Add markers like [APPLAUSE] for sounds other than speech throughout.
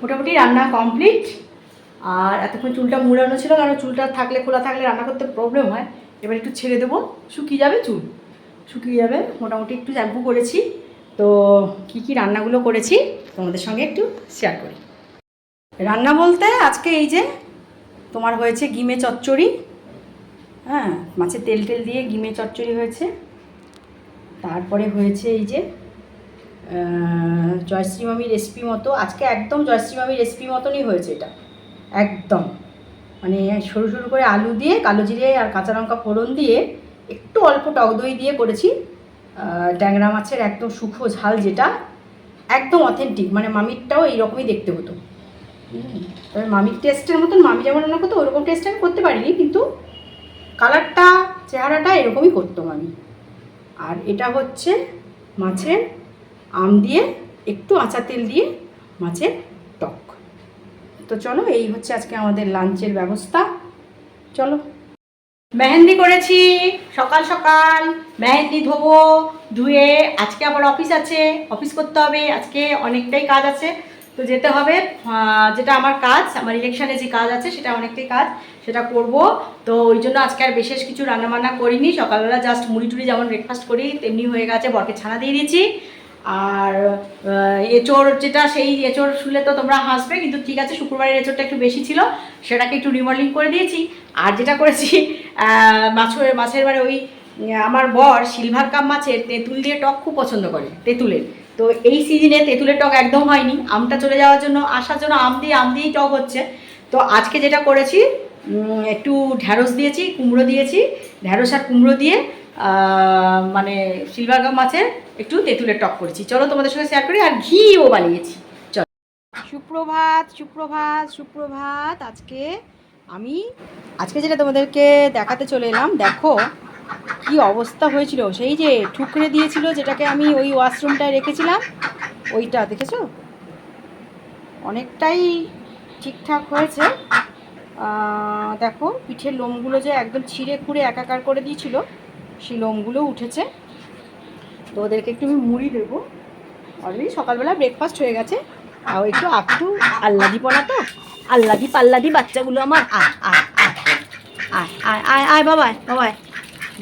মোটামুটি রান্না কমপ্লিট আর এতক্ষণ চুলটা মুড়ানো ছিল, কারণ চুলটা থাকলে, খোলা থাকলে রান্না করতে প্রবলেম হয়। এবার একটু ছেড়ে দেবো। শুকিয়ে যাবে চুল। শুকিয়ে যাবে। মোটামুটি একটু শ্যাম্পু করেছি। তো কি কি রান্নাগুলো করেছি তোমাদের সঙ্গে একটু শেয়ার করি। রান্না বলতে আজকে এই যে তোমার হয়েছে গিমে চচ্চড়ি। হ্যাঁ মাছের তেল টেল দিয়ে গিমে চচ্চড়ি হয়েছে। তারপরে হয়েছে এই যে জয়শ্রী মামি রেসিপি মতো, আজকে একদম জয়শ্রী মামি রেসিপি মতনই হয়েছে এটা। একদম। মানে সরু সরু করে আলু দিয়ে, কালো জিরে আর কাঁচা লঙ্কা ফোড়ন দিয়ে, একটু অল্প টক দই দিয়ে করেছি। ট্যাংরা মাছের একদম শুকো ঝাল যেটা, একদম অথেন্টিক মানে মামিরটাও এইরকমই দেখতে হতো। তবে মামির টেস্টের মতন, মামি যেমন রান্না করতো, ওরকম টেস্ট আমি করতে পারিনি, কিন্তু কালারটা চেহারাটা এরকমই করতো মামি। আর এটা হচ্ছে মাছের আম দিয়ে, একটু আচা তেল দিয়ে মাছের টক। তো চলো, এই হচ্ছে আজকে আমাদের লাঞ্চের ব্যবস্থা। চলো। মেহেন্দি করেছি, সকাল সকাল। মেহেন্দি ধোবো, ধুয়ে আজকে আবার অফিস আছে, অফিস করতে হবে। আজকে অনেকটাই কাজ আছে। তো যেতে হবে যেটা আমার কাজ, আমার ইলেকশনে যে কাজ আছে, সেটা অনেকটাই কাজ, সেটা করব। তো ওই জন্য আজকে আর বিশেষ কিছু রান্নাবান্না করিনি। সকালবেলা জাস্ট মুড়ি টুড়ি যেমন ব্রেকফাস্ট করি, তেমনি হয়ে গেছে বরকে ছানা দিয়ে দিয়েছি। আর এঁচোড় যেটা সেই এঁচোড় শুনলে তো তোমরা হাসবে, কিন্তু ঠিক আছে, শুক্রবারের এঁচোড়টা একটু বেশি ছিল, সেটাকে একটু রিমডেলিং করে দিয়েছি। আর যেটা করেছি মাছের মাছের বারে ওই আমার বর সিলভার কাপ মাছের তেঁতুল দিয়ে টক খুব পছন্দ করে, তেঁতুলের। তো এই সিজনে তেঁতুলের টক একদম হয়নি, আমটা চলে যাওয়ার জন্য, আসার জন্য আম দিয়ে আম দিয়েই টক হচ্ছে। তো আজকে যেটা করেছি একটু ঢ্যাঁড়স দিয়েছি, কুমড়ো দিয়েছি, ঢ্যাঁড়স আর কুমড়ো দিয়ে মানে সিলভার কাপ মাছের একটু তেঁতুলের টক করেছি। চলো তোমাদের সঙ্গে শেয়ার করি আর ঘিও বানিয়েছি। চলো। সুপ্রভাত সুপ্রভাত সুপ্রভাত, আজকে আমি, আজকে যেটা তোমাদেরকে দেখাতে চলে এলাম, দেখো কি অবস্থা হয়েছিল। সেই যে ঠুকরে দিয়েছিল যেটাকে আমি ওই ওয়াশরুমটায় রেখেছিলাম, ওইটা দেখেছ? অনেকটাই ঠিকঠাক হয়েছে। দেখো পিঠের লোমগুলো যে একদম ছিঁড়ে খুঁড়ে একাকার করে দিয়েছিল, সেই লোমগুলো উঠেছে। তো ওদেরকে একটু আমি মুড়ি দেবো। অলরেডি সকালবেলা ব্রেকফাস্ট হয়ে গেছে। আর একটু একটু আল্লাদিপনা তো? আল্লাদি পাল্লাদি বাচ্চাগুলো আমার। আয় আয় আয় আয় আয় আয় বাবাই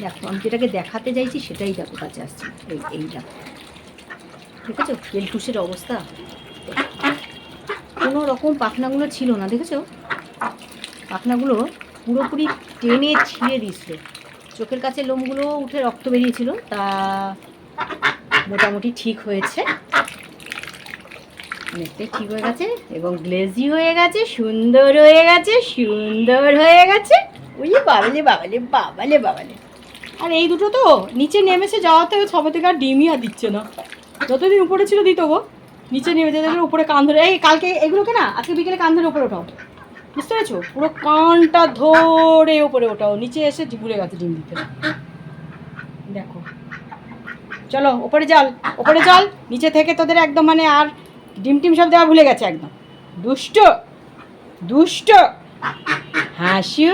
দেখো, আমি যেটাকে দেখাতে চাইছি সেটাই দেখো, কাছে আসছে। এই এই দেখো। দেখেছ? কেলটুসের অবস্থা? কোনো রকম পাখনাগুলো ছিল না, দেখেছ? পাখনাগুলো পুরোপুরি টেনে ছিঁড়ে দিচ্ছে চোখের কাছে লোমগুলো উঠে রক্ত বেরিয়েছিল। তা মোটামুটি ঠিক হয়েছে। অনেকটাই ঠিক হয়ে গেছে এবং গ্লেজি হয়ে গেছে, সুন্দর হয়ে গেছে, সুন্দর হয়ে গেছে। ওই বাবালে বাবালে বাবালে বাবালে। আর এই দুটো তো নিচে নেমেছে যাওয়াতে সবে থেকে আর ডিমই আর দিচ্ছে না। যতদিন উপরে ছিল দিত গো, নিচে নেমে যেতে উপরে কান ধরে এই কালকে এগুলোকে না, আজকে বিকেলে কান ধরে উপরে ওঠাও। বুঝতে পেরেছ? পুরো কানটা ধরে উপরে ওঠাও, নিচে এসে ভুলে গেছে ডিম দিতে। দেখো। চলো, ওপরে জল ওপরে জল, নিচে থেকে তোদের একদম মানে আর ডিম টিম সব দেওয়া ভুলে গেছে একদম। দুষ্ট দুষ্ট, হাসু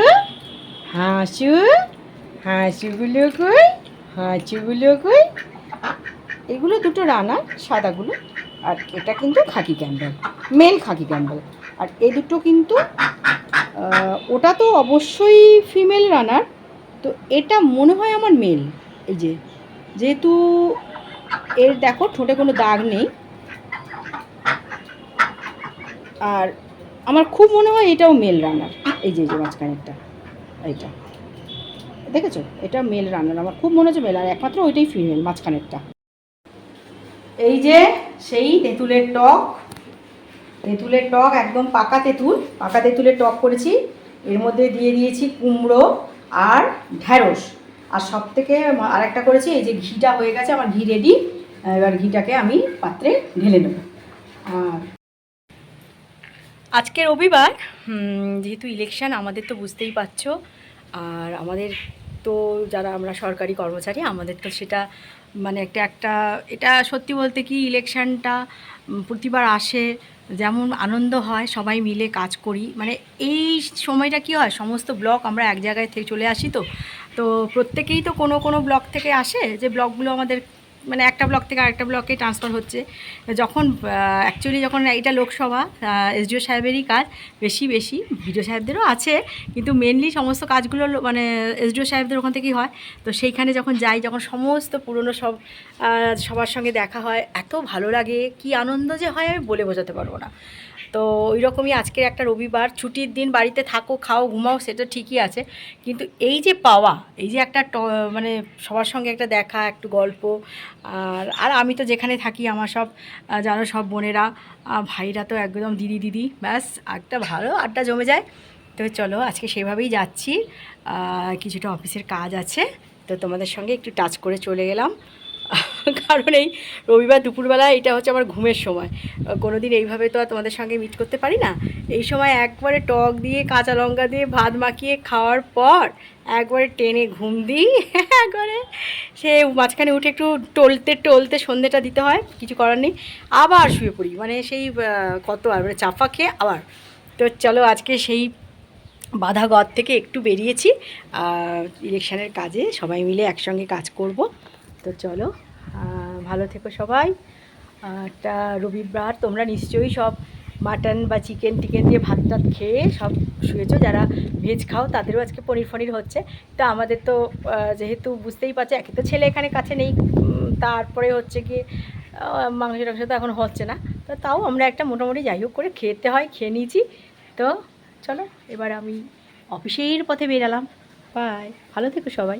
হাসু হাসুগুলো কই হাসুগুলো কই। এগুলো দুটো রানার, সাদাগুলো, আর এটা কিন্তু khaki Campbell, male khaki Campbell. আর এ দুটো কিন্তু ওটা তো অবশ্যই ফিমেল রানার, তো এটা মনে হয় আমার মেল, এই যে যেহেতু এর দেখো, ঠোঁটে কোনো দাগ নেই। আর আমার খুব মনে হয় এটাও মেল রানার এই যে যে মাঝখানেরটা, এইটা। দেখেছ? এটা মেল রানার আমার খুব মনে হচ্ছে মেল আর একমাত্র ওইটাই ফিমেল মাঝখানেরটা। এই যে, সেই তেঁতুলের টক। তেঁতুলের টক, একদম পাকা তেঁতুল। পাকা তেঁতুলের টক করেছি। এর মধ্যে দিয়ে দিয়েছি কুমড়ো আর ঢ্যাঁড়স। আর সব থেকে আর একটা করেছি, এই যে ঘিটা হয়ে গেছে, আমার ঘি রেডি এবার ঘিটাকে আমি পাত্রে ঢেলে নেব। আর আজকে রবিবার যেহেতু ইলেকশন আমাদের তো বুঝতেই পারছ। আর আমাদের তো যারা আমরা সরকারি কর্মচারী, আমাদের তো সেটা মানে একটা একটা, এটা সত্যি বলতে কি ইলেকশনটা প্রতিবার আসে, যেমন আনন্দ হয়, সবাই মিলে কাজ করি। মানে এই সময়টা কি হয়, সমস্ত ব্লক আমরা এক জায়গায় থেকে চলে আসি তো। তো প্রত্যেকেই তো কোনো কোনো ব্লক থেকে আসে, যে ব্লকগুলো আমাদের মানে একটা ব্লক থেকে আরেকটা ব্লকে ট্রান্সফার হচ্ছে। যখন অ্যাকচুয়ালি যখন এটা লোকসভা এসডিও সাহেবেরই কাজ, বেশি বেশি বিডিও সাহেবদেরও আছে, কিন্তু মেনলি সমস্ত কাজগুলো মানে এসডিও সাহেবদের ওখান থেকেই হয়। তো সেইখানে যখন যাই, যখন সমস্ত পুরনো সব সবার সঙ্গে দেখা হয়, এত ভালো লাগে, কি আনন্দ যে হয় আমি বলে বোঝাতে পারব না। তো ওই রকমই আজকের একটা রবিবার, ছুটির দিন বাড়িতে থাকো, খাও, ঘুমাও, সেটা ঠিকই আছে। কিন্তু এই যে পাওয়া, এই যে একটা মানে সবার সঙ্গে একটা দেখা, একটু গল্প, আর আর আমি তো যেখানে থাকি, আমার সব জানো সব বোনেরা ভাইরা তো একদম দিদি দিদি, ব্যাস একটা ভালো, আড্ডা জমে যায়। তো চলো আজকে সেভাবেই যাচ্ছি। কিছুটা অফিসের কাজ আছে, তো তোমাদের সঙ্গে একটু টাচ করে চলে গেলাম [LAUGHS] কারণ এই রবিবার দুপুরবেলা এটা হচ্ছে আমার ঘুমের সময়। কোনো দিন এইভাবে তো আর তোমাদের সঙ্গে মিট করতে পারি না। এই সময় একবারে টক দিয়ে, কাঁচা লঙ্কা দিয়ে ভাত মাখিয়ে খাওয়ার পর একবারে টেনে ঘুম দিই। [LAUGHS] একবারে সে মাঝখানে উঠে একটু টলতে টলতে সন্ধেটা দিতে হয়, কিছু করার নেই। আবার শুয়ে পড়ি। মানে সেই কত আর মানে চাপা খেয়ে আবার। তো চলো আজকে সেই বাধা গদ থেকে একটু বেরিয়েছি। ইলেকশনের কাজে সবাই মিলে একসঙ্গে কাজ করব। তো চলো ভালো থেকো সবাই। একটা রবিবার, তোমরা নিশ্চয়ই সব মাটন বা চিকেন টিকেন দিয়ে ভাত টাত খেয়ে সব শুয়েছো। যারা ভেজ খাও, তাদেরও আজকে পনির ফনির হচ্ছে। তো আমাদের তো যেহেতু বুঝতেই পারছ, একে তো ছেলে এখানে কাছে নেই তারপরে হচ্ছে কি মাংস টাংস তো এখন হচ্ছে না। তো তাও আমরা একটা মোটামুটি যাই হোক করে খেতে হয়, খেয়ে নিয়েছি। তো চলো, এবার আমি অফিসের পথে বেরালাম। বাই ভালো থেকো সবাই।